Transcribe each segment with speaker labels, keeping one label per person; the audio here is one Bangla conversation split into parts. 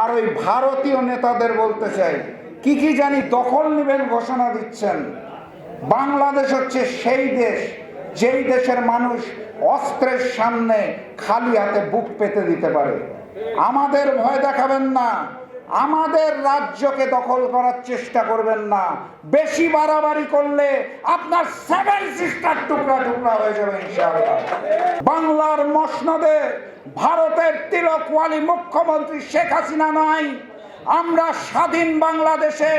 Speaker 1: আর ওই ভারতীয় নেতাদের বলতে চাই, কি কি জানি দখল নেবেন ঘোষণা দিচ্ছেন। বাংলাদেশ হচ্ছে সেই দেশ, যেই দেশের মানুষ অস্ত্রের সামনে খালি হাতে বুক পেতে দিতে পারে। আমাদের ভয় দেখাবেন না। আমাদের রাজ্যকে দখল করার চেষ্টা করবেন না। বেশি বাড়াবাড়ি করলে আপনার সেভেন সিস্টার টুকরা টুকরা হয়ে যাবে বাংলার মসনদে ভারতের তিলকওয়ালি মুখ্যমন্ত্রী শেখ হাসিনা নাই। আমরা স্বাধীন বাংলাদেশে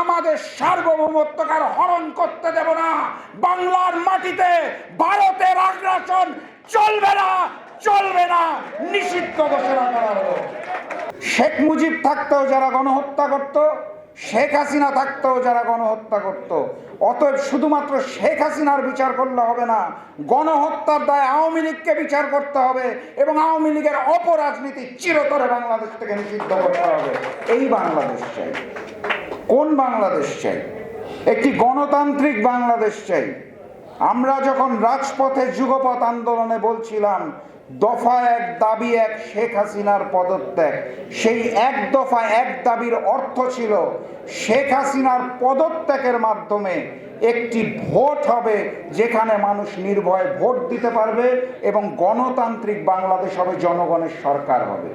Speaker 1: আমাদের সার্বভৌমত্বকার হরণ করতে দেব না। বাংলার মাটিতে ভারতের আগ্রাসন চলবে না চলবে না, নিষিদ্ধ ঘোষণা করা হলো। শেখ মুজিব থাকতেও যারা গণহত্যা করত, শেখ হাসিনা থাকতেও যারা গণহত্যা করত। অতএব শুধুমাত্র শেখ হাসিনার বিচার করলে হবে না, গণহত্যার দায় আওয়ামী লীগকে বিচার করতে হবে এবং আওয়ামী লীগের অপরাজনীতি চিরতরে বাংলাদেশ থেকে নিষিদ্ধ করতে হবে। এই বাংলাদেশ চাই। কোন বাংলাদেশ চাই? একটি গণতান্ত্রিক বাংলাদেশ চাই। আমরা যখন রাজপথে যুগপথ আন্দোলনে বলছিলাম দফা এক দাবি এক শেখ হাসিনার পদত্যাগ। সেই এক দফা এক দাবির অর্থ ছিল শেখ হাসিনার পদত্যাগের মাধ্যমে একটি ভোট হবে যেখানে মানুষ নির্ভয়ে ভোট দিতে পারবে এবং গণতান্ত্রিক বাংলাদেশ হবে, জনগণের সরকার হবে।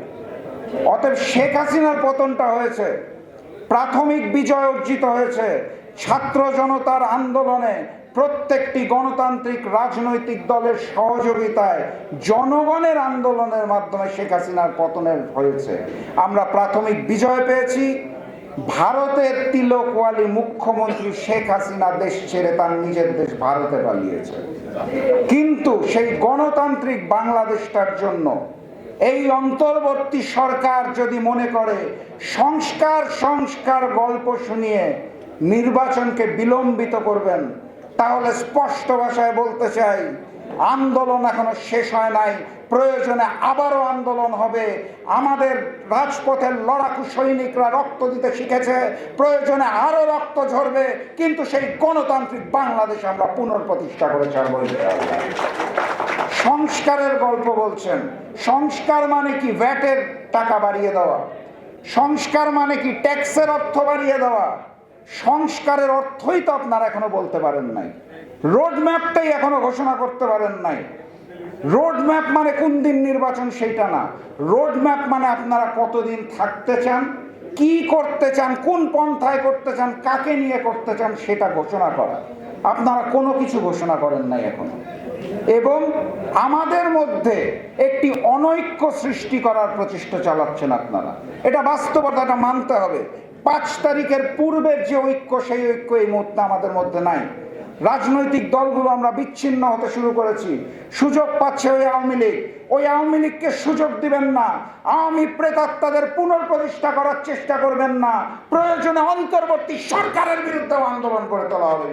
Speaker 1: অতএব শেখ হাসিনার পতনটা হয়েছে, প্রাথমিক বিজয় অর্জিত হয়েছে ছাত্র জনতার আন্দোলনে প্রত্যেকটি গণতান্ত্রিক রাজনৈতিক দলের সহযোগিতায় জনগণের আন্দোলনের মাধ্যমে শেখ হাসিনার পতনের হয়েছে। আমরা প্রাথমিক বিজয় পেয়েছি। ভারতের তিলকওয়ালি মুখ্যমন্ত্রী শেখ হাসিনা দেশ ছেড়ে তার নিজের দেশ ভারতে পালিয়েছে। কিন্তু সেই গণতান্ত্রিক বাংলাদেশটার জন্য এই অন্তর্বর্তী সরকার যদি মনে করে সংস্কার সংস্কার গল্প শুনিয়ে নির্বাচনকে বিলম্বিত করবেন। তাহলে স্পষ্ট ভাষায় বলতে চাই, আন্দোলন এখনও শেষ হয় নাই। প্রয়োজনে আবারও আন্দোলন হবে। আমাদের রাজপথের লড়াকু সৈনিকরা রক্ত দিতে শিখেছে। প্রয়োজনে আরও রক্ত ঝরবে। কিন্তু সেই গণতান্ত্রিক বাংলাদেশ আমরা পুনর্প্রতিষ্ঠা করে ছাড়বো। সংস্কারের গল্প বলছেন। সংস্কার মানে কি? ভ্যাটের টাকা বাড়িয়ে দেওয়া। সংস্কার মানে কি? ট্যাক্সের অর্থ বাড়িয়ে দেওয়া। সংস্কারের অর্থই তো আপনারা এখনও বলতে পারেন নাই। রোড ম্যাপটাই এখনও ঘোষণা করতে পারেন নাই। রোড ম্যাপ মানে কোন দিন নির্বাচন সেইটা না। রোড ম্যাপ মানে আপনারা কতদিন থাকতে চান, কি করতে চান, কোন পন্থায় করতে চান, কাকে নিয়ে করতে চান সেটা ঘোষণা করা। আপনারা কোনো কিছু ঘোষণা করেন নাই এখনও। এবং আমাদের মধ্যে একটি অনৈক্য সৃষ্টি করার প্রচেষ্টা চালাচ্ছেন আপনারা। এটা বাস্তবতাটা মানতে হবে। পাঁচ তারিখের পূর্বের যে ঐক্য, সেই ঐক্য এই মুহূর্তে আমাদের মধ্যে নাই। রাজনৈতিক দলগুলো আমরা বিচ্ছিন্ন হতে শুরু করেছি। সুযোগ পাচ্ছে ওই আওয়ামী লীগ। ওই আওয়ামী লীগকে সুযোগ দিবেন না। আওয়ামী প্রেতাত্মাদের পুনঃপ্রতিষ্ঠা করার চেষ্টা করবেন না। প্রয়োজনে অন্তর্বর্তী সরকারের বিরুদ্ধে আন্দোলন করে তোলা হবে